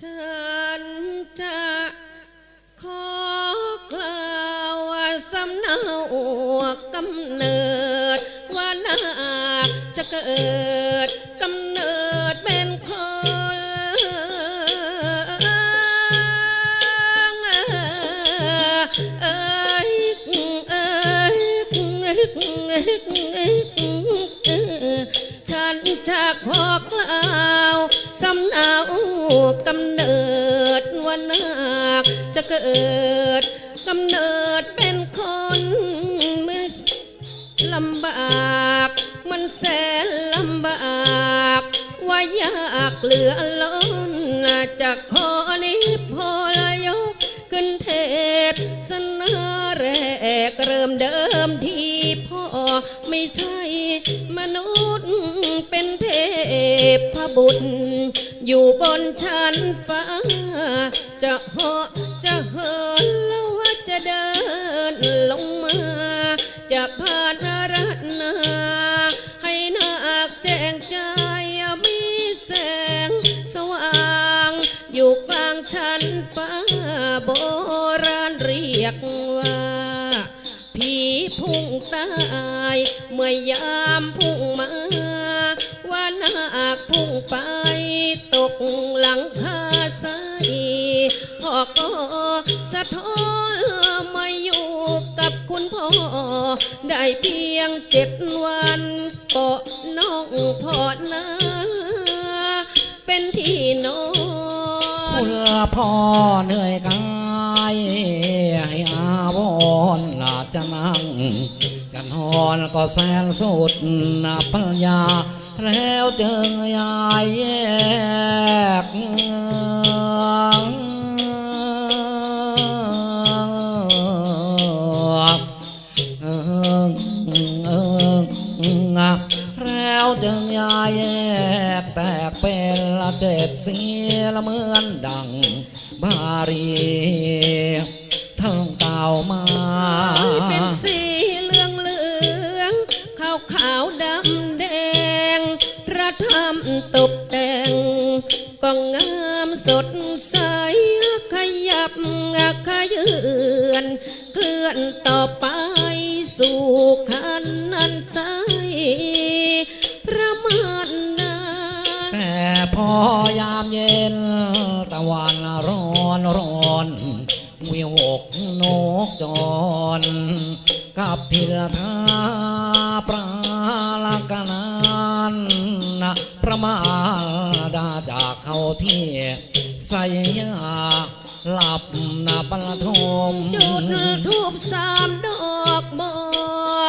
ฉันจะขอกล่าวว่าสำเนากำเนิด ว่านาคจะเกิดกำเนิดเป็นคนเอ้ยเอ้ยฉันจะขอกล่าวสำเนา กำเนิดว่านาคจะเกิดกำเนิดเป็นคนเมื่อลำบาก มันแสนลำบาก ว่ายากเหลือล้นจะขอนิพลยกขึ้นเทศสนาแรกเริ่มเดิมที่พ่อไม่ใช่มนุษย์เป็นเทพบุตร อยู่บนชั้นฟ้า จะเหาะจะเหินแล้วว่าจะเดินลงมา จะผ่านรัตนา ให้นาคแจ้งใจมีแสงสว่าง อยู่กลางชั้นฟ้าโบราณเรียกว่าผีพุ่งตาย เมื่อยามพุ่งมาานาคพุ่งไปตกหลังคาใสพ่อก็สะท้อนมาอยู่กับคุณพ่อ ได้เพียงเจ็ดวันเกาะน้องพ่อนาเป็นที่นอนเพื่อพ่อเหนื่อยกายให้อาวรณ์อาจจะนั่งจะนอนก็แสนสุดนะปัญญา แล้วจึงยายแยกเออเอองักแล้วจึงยายแยกแตกเป็นละเจ็ดเสียละเหมือนดังบารีทั้งเก่ามา พระธรรมตกแต่งก็งามสดใสขยับขยือนเคลื่อนต่อไปสู่ขันนันใสพระมารดาแต่พอยามเย็นตะวันร้อนร้อนวิวกนกจรกับทิลทา พระมาดาจากเขาที่ใส่ยาหลับนาปลทมจุดทูบสามดอกบอ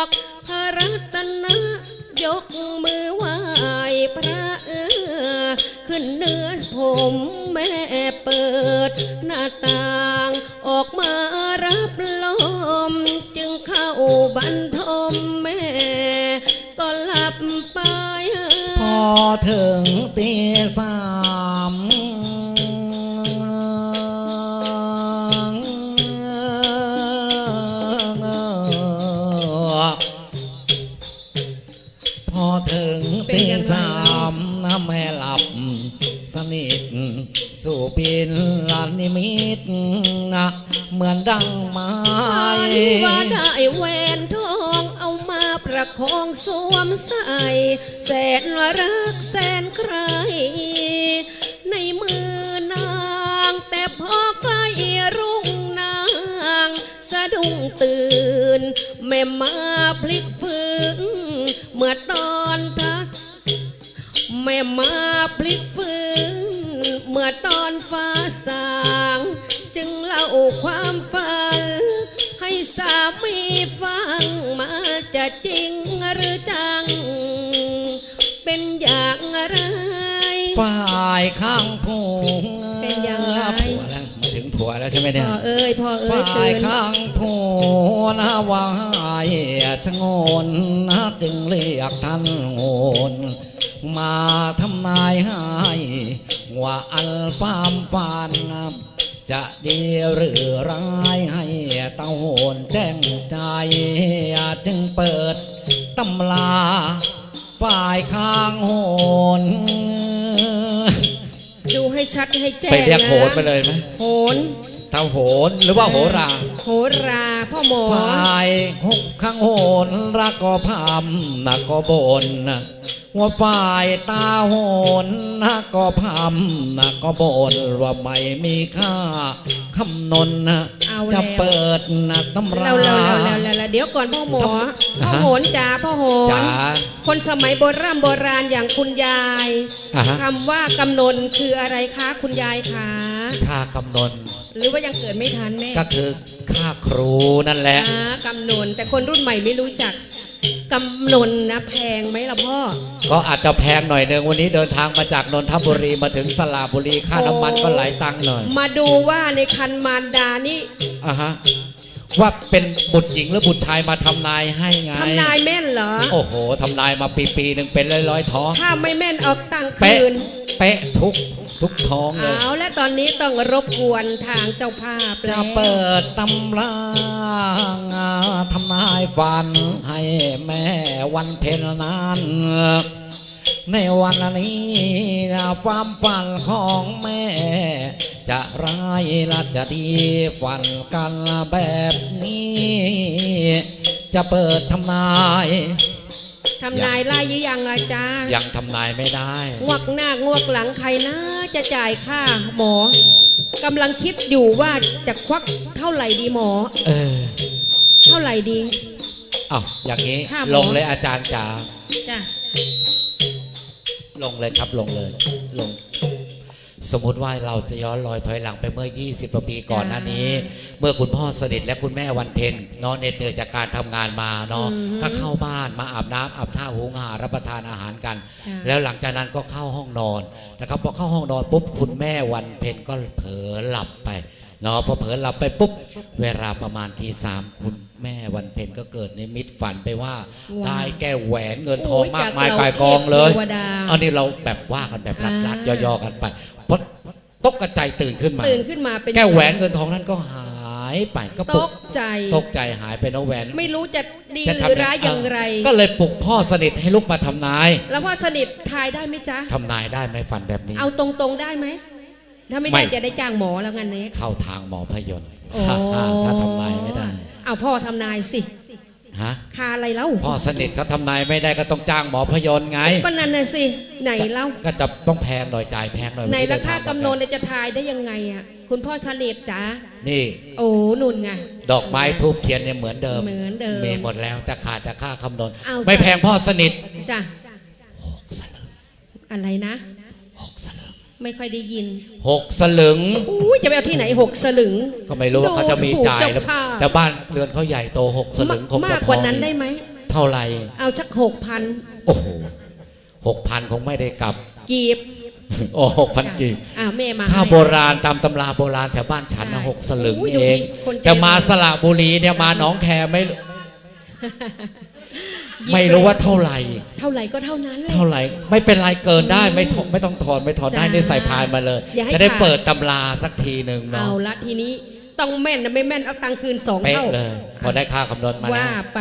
กพระรัตนะยกมือไหว้พระเออขึ้นเนื้อผมแม่เปิดหน้าต่างออกมารับลม จึงเข้าบรรทมแม่ ถึงตีสามพอถึงตีสามนะแม่หลับสนิทสู่ปินลานนิมิตนะ เหมือนดังไม้ว่าได้แหวนทอ ประคองสวมใส่แสนรักแสนใคร ในมือนาง แต่พอใกล้รุ่งนาง สะดุ้งตื่น แม่มาพลิกฟื้นเมื่อตอนทัก แม่มาพลิกฟื้นเมื่อตอนฟ้าสาง จึงเล่าความฝัน ให้สามีฟัง จะจริงหรือจัง เป็นอย่างไร ฝ่ายข้างผูงเป็นยังไงผัวแล้วมาถึงผัวแล้วใช่ไหมเนี่ย พ่อเอ้ยพ่อเอ้ฝ่ายตื่ยนข้างผัวนะวายชะโงนนะจึงเรียกท่านโงนมาทำนายให้ว่าอันฟามฟัน จะดีหรือร้ายให้เต้าโหนแจ้งใจ จึงเปิดตำลา ฝ่ายข้างโหน ดูให้ชัดให้แจ้งไปเรียกนะโหนไปเลยไหมโหนเท่าโหนหรือว่าโหราโหราพ่อหมอฝ่ายหกข้างโหนรักก็พามนักก็บน ว่าฝ่ายตาโหนนักก็พามนักก็บนว่าไม่มีค่าคำนนนะเอาจะแล้วเปิดหนักตำราเราเราเราเราเราเราเดี๋ยวก่อนพ่อหมออ่าพ่อฮะโหนจ๋าพ่อโหนจ๋า คนสมัยโบราณโบราณอย่างคุณยายอ่าฮะ คำว่ากำนนคืออะไรคะคุณยายคะค่ากำนนหรือว่ายังเกิดไม่ทันแม่ก็คือค่าครูนั่นแหละ อ่ากำนนแต่คนรุ่นใหม่ไม่รู้จัก กำนนนะแพงไหมล่ะพ่อ ก็อาจจะแพงหน่อยหนึ่งวันนี้เดินทางมาจากนนทบุรีมาถึงสระบุรีค่าน้ำมันก็หลายตังค์หน่อย มาดูว่าในคันมารดานี่อะฮะ ว่าเป็นบุตรหญิงหรือบุตรชายมาทำนายให้ไง ทำนายแม่นเหรอ โอ้โหทำนายมาปีปีๆหนึ่งเป็นร้อยร้อยๆท้อง ถ้าไม่แม่นเอาตังค์เป๊ะคืน เป๊ะทุกทุกท้องเลยเอาและตอนนี้ต้องรบกวนทางเจ้าภาพจะแล้วเปิดตำรางาทำนายฝันให้แม่วันเพ็ญนั้น ในวันนี้นะความฝันของแม่ จะร้ายละจะดีฝันกันแบบนี้ จะเปิดทำนาย ทำนายไล่ยี่ยังอาจารย์ยังทำนายไม่ได้งวกหน้างวกหลังใครนะจะจ่ายค่าหมอกำลังคิดอยู่ว่าจะควักเท่าไหร่ดีหมอ เออ เท่าไหร่ดีเอาอย่างนี้ค่ะหมอลงเลยอาจารย์จ๋าจ้ะ ลงเลยครับลงเลยลง สมมติว่าเราจะย้อนรอยถอยหลังไปเมื่อ 20กว่าปีก่อนหน้านี้ เมื่อคุณพ่อสนิทและคุณแม่วันเพ็ญเนาะเหน็ดเหนื่อยจากการทำงานมาเนาะก็เข้าบ้านมาอาบน้ำอาบท่าหุงหารับประทานอาหารกัน ค่ะ แล้วหลังจากนั้นก็เข้าห้องนอนนะครับพอเข้าห้องนอนปุ๊บคุณแม่วันเพ็ญก็เผลอหลับไป เนาะพอเผลอหลับไปปุ๊บ เวลาประมาณทีสามคุณแม่วันเพ็ญก็เกิดในมิตฝันไปว่าว้าวได้แก้วแหวนเงินทองโอ้ยมากมายจากเรากายกองเลยเทพเทวดาอันนี้เราแบบว่ากันแบบรัดๆอ่า ย่อๆกันไปพอตกกระจายตื่นขึ้นมา ตื่นขึ้นมาเป็นแก้วแหวนเงินทองนั้นก็หายไปก็ตปลุกกใจ ตกใจหายไปนะแหวน ไม่รู้จะดีหจะรือทำร้ายอย่างไร ก็เลยปลุกพ่อสนิทให้ลุกมาทำนายแล้วพ่อสนิททายได้ไหมจ๊ะ ทำนายได้ไหมฝันแบบนี้ เอาตรงๆได้ไหม ถ้าไม่ไม่ได้จะได้จ้างหมอแล้วงั้นเนี้ เข้าทางหมอพยนต์โอ้ ถ้าทำนายไม่ได้เอาพ่อทำนายสิฮะคาอะไรเล่าพ่อสนิทเขาทำนายไม่ได้ก็ต้องจ้างหมอพยนต์ไงก็นั่นน่ะสิไหนเล่าก็จะต้องแพงหน่อยจ่ายแพงหน่อยไหนราคาไม่ได้กำนนเนี่ยจะทายได้ยังไงอะคุณพ่อสนิทจ๋านี่ โอ้นุ่นไง ดอกไม้ทูบเทียนเนี่ยเหมือนเดิมเหมือนเดิมมีหมดแล้วแต่ขาดแต่ค่าคำนวณเอา ไม่ซะแพงพ่อสนิทจ้ะหกสลึงอะไรนะหกสลึง ไม่ค่อยได้ยินหกสลึงอู้ยจะไปเอาที่ไหนหกสลึง ก็ไม่รู้ว่าเขาจะมีจ่ายดูถูกหรือเจ้าภาพแต่บ้านเรือนเขาใหญ่โตหกสลึงคงมาจะกพกอว่านั้นได้ไหมเท่าไหร่เอาชักหกพันโอ้โหหกพันคงไม่ได้กลับ กีบโอ้หกพันกี่อ่าแม่มาค่าให้โบราณตามตำราโบราณแถวบ้านฉันนะใช่หกสลึงอุ้ยเองดูดิคนใจแต่มาสระบุรีเนี่ยมาหนองแคไม่ ไม่รู้ว่าเท่าไหร่ เท่าไหร่ก็เท่านั้นเลย เท่าไหร่ ไม่เป็นไรเกินได้ไม่ถไม่ต้องถอนไม่ถอนได้จ้านี่ใส่พานมาเลย อย่าให้จะได้ขาด เปิดตำราสักทีหนึ่งเอาเนาะละทีนี้ต้องแม่นนะไม่แม่นเอาตังค์คืนสองเป๊ะเท่าเลย พอได้ค่าคำนวณมาแล้ว่า วไป